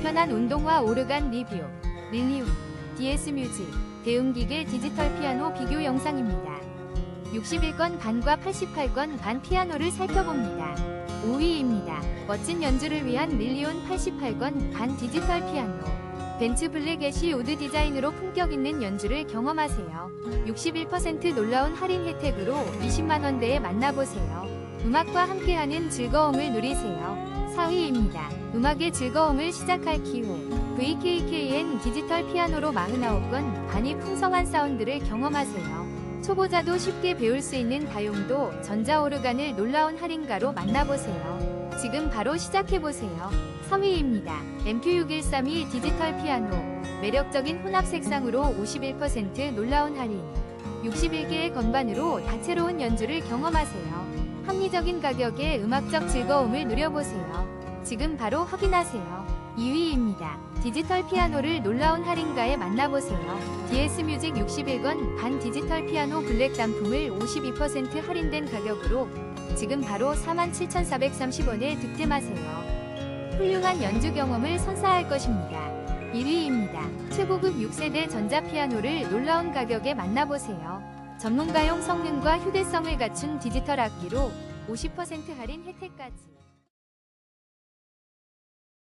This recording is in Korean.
불편한 운동화 오르간 리뷰 릴리움 DS 뮤직 대음기계 디지털 피아노 비교 영상입니다. 61건 반과 88건 반 피아노를 살펴봅니다. 5위입니다. 멋진 연주를 위한 릴리온 88건 반 디지털 피아노 벤츠 블랙 애쉬 우드 디자인으로 품격 있는 연주를 경험하세요. 61% 놀라운 할인 혜택으로 20만원대에 만나보세요. 음악과 함께하는 즐거움을 누리세요. 4위입니다. 음악의 즐거움을 시작할 기회. VKKN 디지털 피아노로 49건 반이 풍성한 사운드를 경험하세요. 초보자도 쉽게 배울 수 있는 다용도 전자오르간을 놀라운 할인가로 만나보세요. 지금 바로 시작해보세요. 3위입니다. MQ6132 디지털 피아노. 매력적인 혼합 색상으로 51% 놀라운 할인. 61개의 건반으로 다채로운 연주를 경험하세요. 합리적인 가격에 음악적 즐거움을 누려보세요. 지금 바로 확인하세요. 2위입니다. 디지털 피아노를 놀라운 할인가에 만나보세요. DS 뮤직 61건 반 디지털 피아노 블랙 단품을 52% 할인된 가격으로 지금 바로 47,430원에 득템하세요. 훌륭한 연주 경험을 선사할 것입니다. 1위입니다. 최고급 6세대 전자피아노를 놀라운 가격에 만나보세요. 전문가용 성능과 휴대성을 갖춘 디지털 악기로 50% 할인 혜택까지.